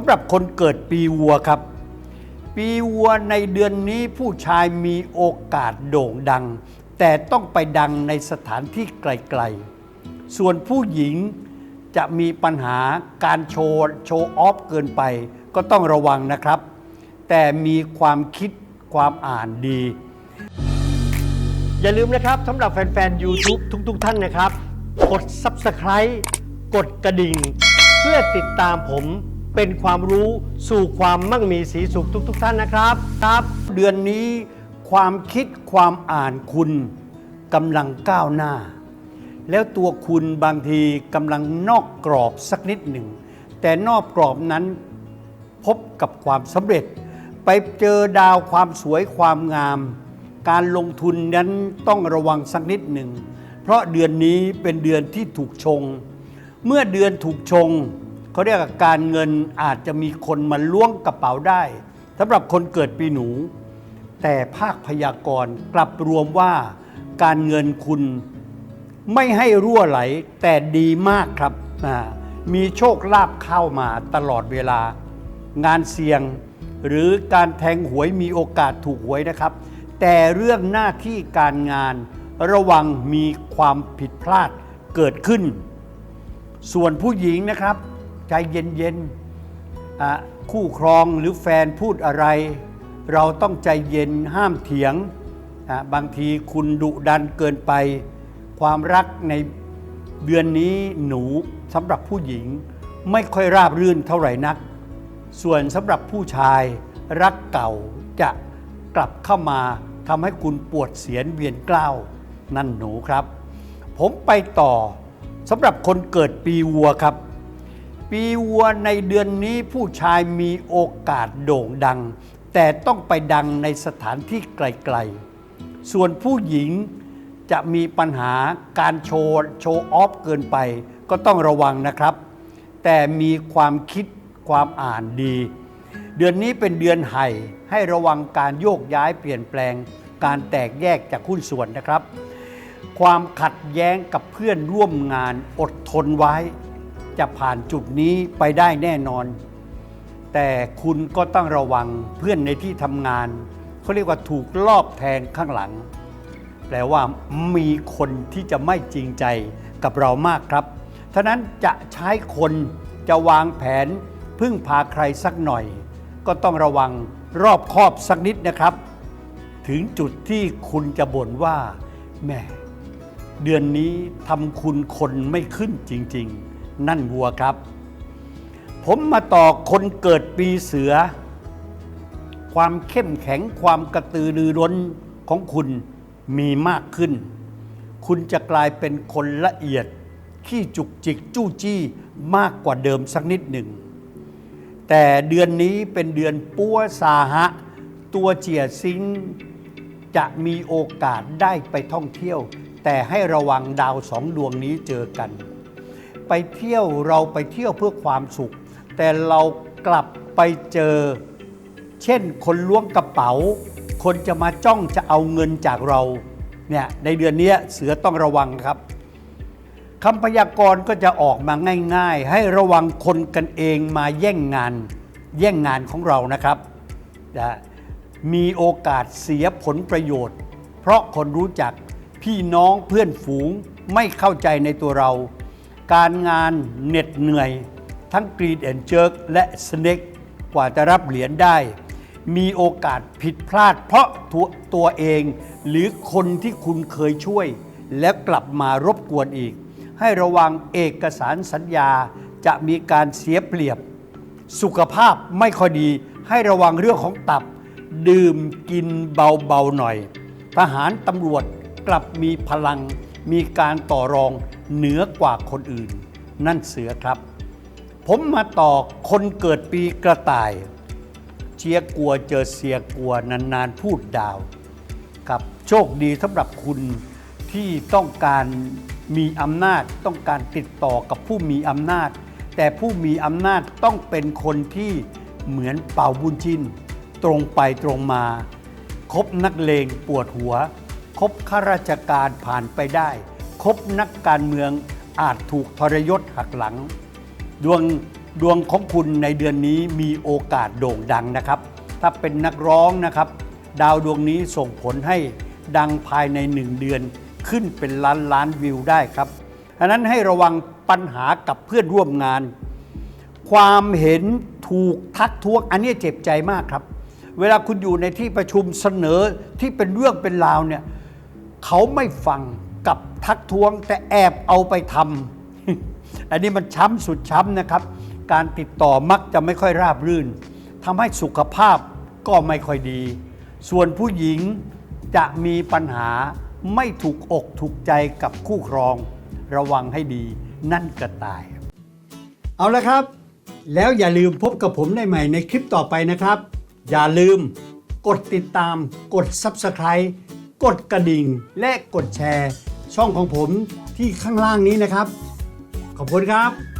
ำหรับคนเกิดปีวัวครับ ปีวัวในเดือนนี้ผู้ชายมีโอกาสโด่งดัง แต่ต้องไปดังในสถานที่ไกลๆ ส่วนผู้หญิงจะมีปัญหาการโชว์โชว์ออฟเกินไป ก็ต้องระวังนะครับ แต่มีความคิดความอ่านดี อย่าลืมนะครับสำหรับแฟนๆ YouTube ทุกๆ ท่านนะครับ กด Subscribe กดกระดิ่ง เพื่อติดตามผม เป็นความรู้สู่ความมั่งมีสีสุขทุกๆท่านนะครับครับ เดือนนี้ความคิดความอ่านคุณกำลังก้าวหน้า แล้วตัวคุณบางทีกำลังนอกกรอบสักนิดหนึ่ง แต่นอกกรอบนั้นพบกับความสำเร็จ ไปเจอดาวความสวยความงาม การลงทุนนั้นต้องระวังสักนิดหนึ่ง เพราะเดือนนี้เป็นเดือนที่ถูกชง เมื่อเดือนถูกชง เขาเรียกว่าการเงินอาจจะมีคนมาล้วงกระเป๋าได้สำหรับคนเกิดปีหนู แต่ภาคพยากรณ์กลับรวมว่าการเงินคุณไม่ให้รั่วไหลแต่ดีมากครับ มีโชคลาภเข้ามาตลอดเวลา งานเสี่ยงหรือการแทงหวยมีโอกาสถูกหวยนะครับ แต่เรื่องหน้าที่การงานระวังมีความผิดพลาดเกิดขึ้น ส่วนผู้หญิงนะครับ ใจเย็นๆคู่ครองหรือแฟนพูดอะไร เราต้องใจเย็นห้ามเถียง บางทีคุณดุดันเกินไป ความรักในเดือนนี้หนูสำหรับผู้หญิงไม่ค่อยราบรื่นเท่าไหร่นัก ส่วนสำหรับผู้ชายรักเก่าจะกลับเข้ามาทำให้คุณปวดเสียนเวียนกล้าวนั่นหนูครับ ผมไปต่อสำหรับคนเกิดปีวัวครับ ปีวัวในเดือนนี้ผู้ชายมีโอกาสโด่งดัง แต่ต้องไปดังในสถานที่ไกลๆ ส่วนผู้หญิงจะมีปัญหาการโชว์โชว์ออฟเกินไป ก็ต้องระวังนะครับ แต่มีความคิดความอ่านดี เดือนนี้เป็นเดือนไห่ให้ระวังการโยกย้ายเปลี่ยนแปลง การแตกแยกจากหุ้นส่วนนะครับ ความขัดแย้งกับเพื่อนร่วมงานอดทนไว้ จะผ่านจุดนี้ไปได้แน่นอน แต่คุณก็ต้องระวังเพื่อนในที่ทำงานเขาเรียกว่าถูกลอบแทงข้างหลัง แปลว่ามีคนที่จะไม่จริงใจกับเรามากครับฉะนั้นจะใช้คนจะวางแผนพึ่งพาใครสักหน่อย ก็ต้องระวังรอบคอบสักนิดนะครับ ถึงจุดที่คุณจะบ่นว่าแหม่เดือนนี้ทำคุณคนไม่ขึ้นจริง ๆ นั่นวัวครับ ผมมาต่อคนเกิดปีเสือ ความเข้มแข็งความกระตือรือร้นของคุณมีมากขึ้น คุณจะกลายเป็นคนละเอียดขี้จุกจิกจู้จี้มากกว่าเดิมสักนิดหนึ่ง แต่เดือนนี้เป็นเดือนปัวสาหะ ตัวเจียซิงจะมีโอกาสได้ไปท่องเที่ยว แต่ให้ระวังดาวสองดวงนี้เจอกัน ไปเที่ยวเราไปเที่ยวเพื่อความสุข แต่เรากลับไปเจอ เช่นคนล้วงกระเป๋า คนจะมาจ้องจะเอาเงินจากเราเนี่ยในเดือนนี้เสือต้องระวังครับคำพยากรณ์ก็จะออกมาง่าย ๆ ให้ระวังคนกันเองมาแย่งงาน แย่งงานของเรานะครับนะมีโอกาสเสียผลประโยชน์ เพราะคนรู้จักพี่น้องเพื่อนฝูงไม่เข้าใจในตัวเรา การงานเหน็ดเหนื่อย ทั้งกรีดแอนเจิร์กและสเน็กกว่าจะรับเหรียญได้ มีโอกาสผิดพลาด เพราะตัวตัวเอง หรือคนที่คุณเคยช่วย แล้วกลับมารบกวนอีก ให้ระวังเอกสารสัญญาจะมีการเสียเปรียบ สุขภาพไม่ค่อยดี ให้ระวังเรื่องของตับ ดื่มกินเบาๆหน่อย ทหารตำรวจกลับมีพลังมีการต่อรอง เหนือกว่าคนอื่น นั่นเสือครับ ผมมาต่อคนเกิดปีกระต่าย เชียร์กลัวเจอเสียกลัวนานๆพูดดาวครับโชคดีสำหรับคุณที่ต้องการมีอำนาจต้องการติดต่อกับผู้มีอำนาจ แต่ผู้มีอำนาจต้องเป็นคนที่เหมือนเป่าบุญจิน ตรงไปตรงมา คบนักเลงปวดหัว คบข้าราชการผ่านไปได้ บนักการเมืองอาจถูกทรยศหักหลัง ดวงดวงของคุณในเดือนนี้มีโอกาสโด่งดังนะครับ ถ้าเป็นนักร้องนะครับ ดาวดวงนี้ส่งผลให้ดังภายในหนึ่งเดือนขึ้นเป็นล้านล้านวิวได้ครับฉะนั้นให้ระวังปัญหากับเพื่อนร่วมงาน ความเห็นถูกทักท้วงอันนี้เจ็บใจมากครับ เวลาคุณอยู่ในที่ประชุมเสนอที่เป็นเรื่องเป็นราวเนี่ยเขาไม่ฟัง กับทักท้วงแต่แอบเอาไปทำอันนี้มันช้ำสุดช้ำนะครับ การติดต่อมักจะไม่ค่อยราบรื่นทำให้สุขภาพก็ไม่ค่อยดี ส่วนผู้หญิงจะมีปัญหาไม่ถูกอกถูกใจกับคู่ครอง ระวังให้ดี นั่นก็ตาย เอาละครับ แล้วอย่าลืมพบกับผมได้ใหม่ในคลิปต่อไปนะครับ อย่าลืมกดติดตาม กด Subscribe กดกระดิ่ง และกดแชร์ ช่องของผมที่ข้างล่างนี้นะครับ ขอบคุณครับ